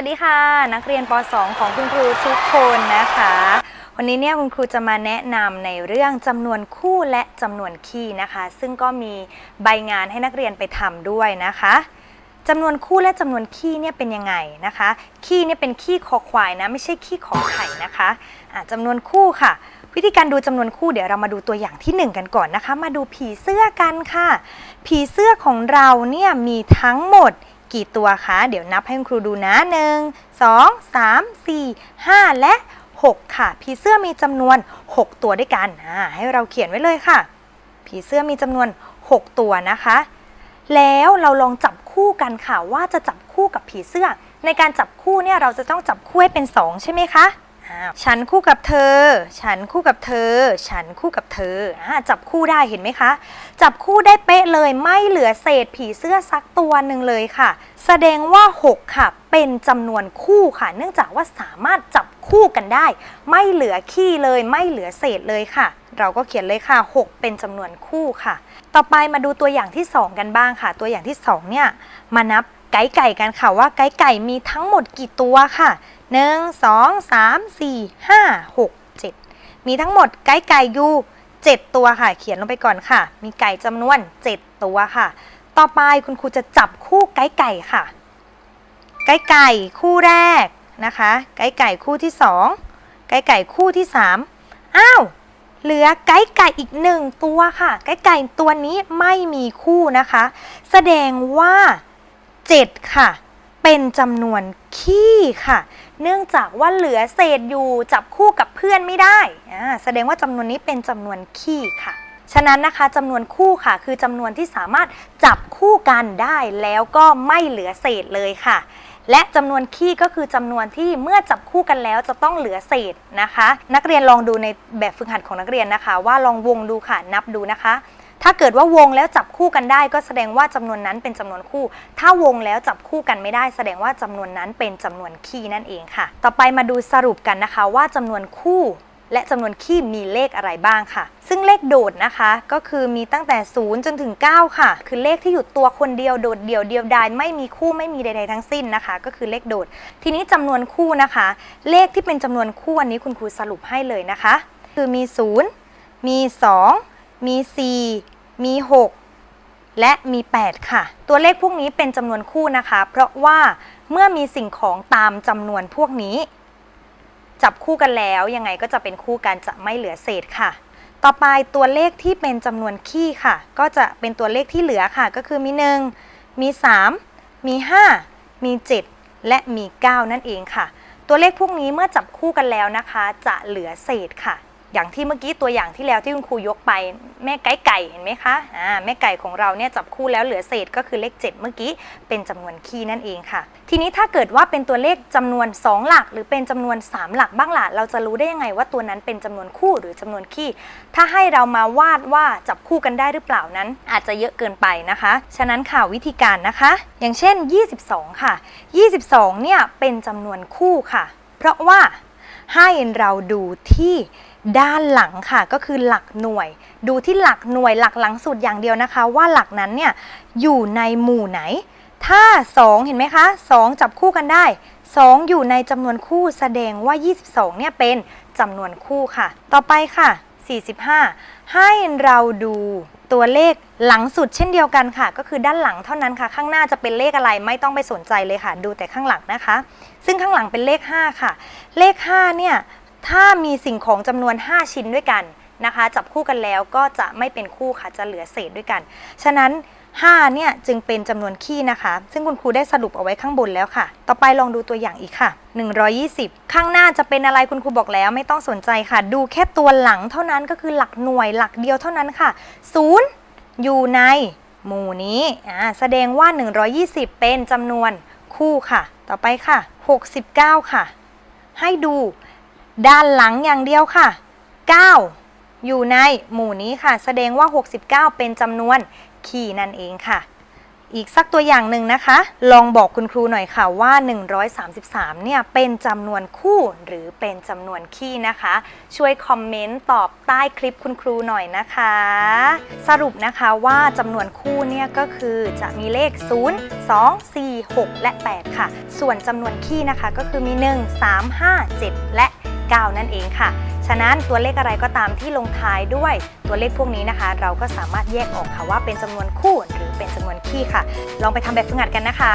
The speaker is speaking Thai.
วัสดีค่ะ นักเรียนป .2 ของคุณครูทุกคนนะคะ วันนี้เนี่ยคุณครูจะมาแนะนำในเรื่องจำนวนคู่และจำนวนคี่นะคะ ซึ่งก็มีใบงานให้นักเรียนไปทำด้วยนะคะจำนวนคู่และจำนวนคี่เนี่ยเป็นยังไงนะคะคี่เนี่ยเป็นคี่คอควายนะไม่ใช่คี่ขอไข่นะคะะจำนวนคู่ค่ะ วิธีการดูจำนวนคู่เดี๋ยวเรามาดูตัวอย่างที่หนึ่งกันก่อนนะคะ มาดูผีเสื้อกันค่ะ ผีเสื้อของเราเนี่ยมีทั้งหมด กี่ตัวคะ เดี๋ยวนับให้คุณครูดูนะหนึ่งสองสามสี่ห้าและ 6 ค่ะ ผีเสื้อมีจำนวน 6 ตัวด้วยกันให้เราเขียนไว้เลยค่ะ ผีเสื้อมีจำนวน 6 ตัวนะคะ แล้วเราลองจับคู่กันค่ะว่าจะจับคู่กับผีเสื้อ ในการจับคู่เนี่ยเราจะต้องจับคู่ให้เป็น 2 ใช่ไหมคะ ฉันคู่กับเธอ ฉันคู่กับเธอ ฉันคู่กับเธอจับคู่ได้เห็นไหมคะ จับคู่ได้เป๊ะเลยไม่เหลือเศษผีเสื้อสักตัวหนึ่งเลยค่ะ แสดงว่า 6 ค่ะ เป็นจำนวนคู่ค่ะ เนื่องจากว่าสามารถจับคู่กันได้ ไม่เหลือขี้เลยไม่เหลือเศษเลยค่ะ เราก็เขียนเลยค่ะ 6 เป็นจำนวนคู่ค่ะ ต่อไปมาดูตัวอย่างที่ 2 กันบ้างค่ะ ตัวอย่างที่2เนี่ยมานับ ไก่ไก่กันค่ะว่าไก่ไก่มีทั้งหมดกี่ตัวค่ะ 1 2 3 4 5 6 7 มีทั้งหมดไก่ไก่อยู่7ตัวค่ะ เขียนลงไปก่อนค่ะ มีไก่จำนวน 7 ตัวค่ะ ต่อไปคุณครูจะจับคู่ไก่ไก่ค่ะ ไก่ไก่คู่แรกนะคะ ไก่ไก่คู่ที่ 2 ไก่ไก่คู่ที่ 3 อ้าว เหลือไก่ไก่อีกหนึ่งตัวค่ะ ไก่ไก่ตัวนี้ไม่มีคู่นะคะ แสดงว่า 7 ค่ะ เป็นจำนวนขี้ค่ะ เนื่องจากว่าเหลือเศษอยู่จับคู่กับเพื่อนไม่ได้อ่าแสดงว่าจำนวนนี้เป็นจำนวนขี้ค่ะ ฉะนั้นนะคะจำนวนคู่ค่ะ คือจำนวนที่สามารถจับคู่กันได้แล้วก็ไม่เหลือเศษเลยค่ะและจำนวนขี้ก็คือจำนวนที่เมื่อจับคู่กันแล้วจะต้องเหลือเศษนะคะ นักเรียนลองดูในแบบฝึกหัดของนักเรียนนะคะ ว่าลองวงดูค่ะนับดูนะคะ ถ้าเกิดว่าวงแล้วจับคู่กันได้ ก็แสดงว่าจำนวนนั้นเป็นจำนวนคู่ ถ้าวงแล้วจับคู่กันไม่ได้ แสดงว่าจำนวนนั้นเป็นจำนวนคี่นั่นเองค่ะ ต่อไปมาดูสรุปกันนะคะว่าจำนวนคู่และจำนวนคี่มีเลขอะไรบ้างค่ะ ซึ่งเลขโดดนะคะ ก็คือมีตั้งแต่ 0 จนถึง 9 ค่ะ คือเลขที่อยู่ตัวคนเดียวโดดเดี่ยวเดียวดายไม่มีคู่ไม่มีใดๆทั้งสิ้นนะคะ ก็คือเลขโดด ทีนี้จำนวนคู่นะคะ เลขที่เป็นจำนวนคู่อันนี้คุณครูสรุปให้เลยนะคะ คือมี 0 มี 2 มี 4 มี 6 และมี 8 ค่ะ ตัวเลขพวกนี้เป็นจำนวนคู่นะคะ เพราะว่าเมื่อมีสิ่งของตามจำนวนพวกนี้ จับคู่กันแล้วยังไงก็จะเป็นคู่กันจะไม่เหลือเศษค่ะ ต่อไปตัวเลขที่เป็นจำนวนคี่ค่ะ ก็จะเป็นตัวเลขที่เหลือค่ะ ก็คือมี 1 มี 3 มี 5 มี 7 และมี 9 นั่นเองค่ะ ตัวเลขพวกนี้เมื่อจับคู่กันแล้วนะคะ จะเหลือเศษค่ะ อย่างที่เมื่อกี้ตัวอย่างที่แล้วที่คุณครูยกไปแม่ไก่ไก่เห็นไหมคะอ่าแม่ไก่ของเราเนี่ยจับคู่แล้วเหลือเศษก็คือเลข 7 เมื่อกี้เป็นจำนวนคี่นั่นเองค่ะ ทีนี้ถ้าเกิดว่าเป็นตัวเลขจำนวน 2 หลัก หรือเป็นจำนวน 3 หลักบ้างล่ะเราจะรู้ได้ยังไงว่าตัวนั้นเป็นจำนวนคู่หรือจำนวนคี่ ถ้าให้เรามาวาดว่าจับคู่กันได้หรือเปล่านั้น อาจจะเยอะเกินไปนะคะ ฉะนั้นค่ะวิธีการนะคะ อย่างเช่น 22 ค่ะ 22เนี่ยเป็นจำนวนคู่ค่ะ เพราะว่าให้เราดูที่ ด้านหลังค่ะก็คือหลักหน่วย ดูที่หลักหน่วยหลักหลังสุดอย่างเดียวนะคะ ว่าหลักนั้นเนี่ยอยู่ในหมู่ไหน ถ้า 2 เห็นไหมคะ 2 จับคู่กันได้ 2 อยู่ในจำนวนคู่แสดงว่า 22เนี่ยเป็นจำนวนคู่ค่ะ ต่อไปค่ะ 45 ให้เราดูตัวเลขหลังสุดเช่นเดียวกันค่ะ ก็คือด้านหลังเท่านั้นค่ะ ข้างหน้าจะเป็นเลขอะไรไม่ต้องไปสนใจเลยค่ะ ดูแต่ข้างหลังนะคะ ซึ่งข้างหลังเป็นเลข 5 ค่ะ เลข5เนี่ย ถ้ามีสิ่งของจำนวน 5 ชิ้นด้วยกันนะคะ จับคู่กันแล้วก็จะไม่เป็นคู่ค่ะจะเหลือเศษด้วยกัน ฉะนั้น 5 เนี่ยจึงเป็นจำนวนคี่นะคะ ซึ่งคุณครูได้สรุปเอาไว้ข้างบนแล้วค่ะ ต่อไปลองดูตัวอย่างอีกค่ะ 120 ข้างหน้าจะเป็นอะไรคุณครูบอกแล้วไม่ต้องสนใจค่ะ ดูแค่ตัวหลังเท่านั้นก็คือหลักหน่วยหลักเดียวเท่านั้นค่ะ0อยู่ในหมู่นี้อ่าแสดงว่า 120 เป็นจำนวนคู่ค่ะ ต่อไปค่ะ 69 ค่ะ ให้ดู ด้านหลังอย่างเดียวค่ะ 9 อยู่ในหมู่นี้ค่ะ แสดงว่า 69 เป็นจำนวนคี่นั่นเองค่ะ อีกสักตัวอย่างหนึ่งนะคะ ลองบอกคุณครูหน่อยค่ะว่า 133 เนี่ยเป็นจำนวนคู่หรือเป็นจำนวนคี่นะคะ ช่วยคอมเมนต์ตอบใต้คลิปคุณครูหน่อยนะคะ สรุปนะคะว่าจำนวนคู่เนี่ยก็คือจะมีเลข 0 2 4 6 และ 8 ค่ะ ส่วนจำนวนคี่นะคะก็คือมี 1 3 5 7 และ 9 นั่นเองค่ะ ฉะนั้นตัวเลขอะไรก็ตามที่ลงท้ายด้วยตัวเลขพวกนี้นะคะ เราก็สามารถแยกออกค่ะว่าเป็นจำนวนคู่หรือเป็นจำนวนคี่ค่ะ ลองไปทำแบบฝึกหัดกันนะคะ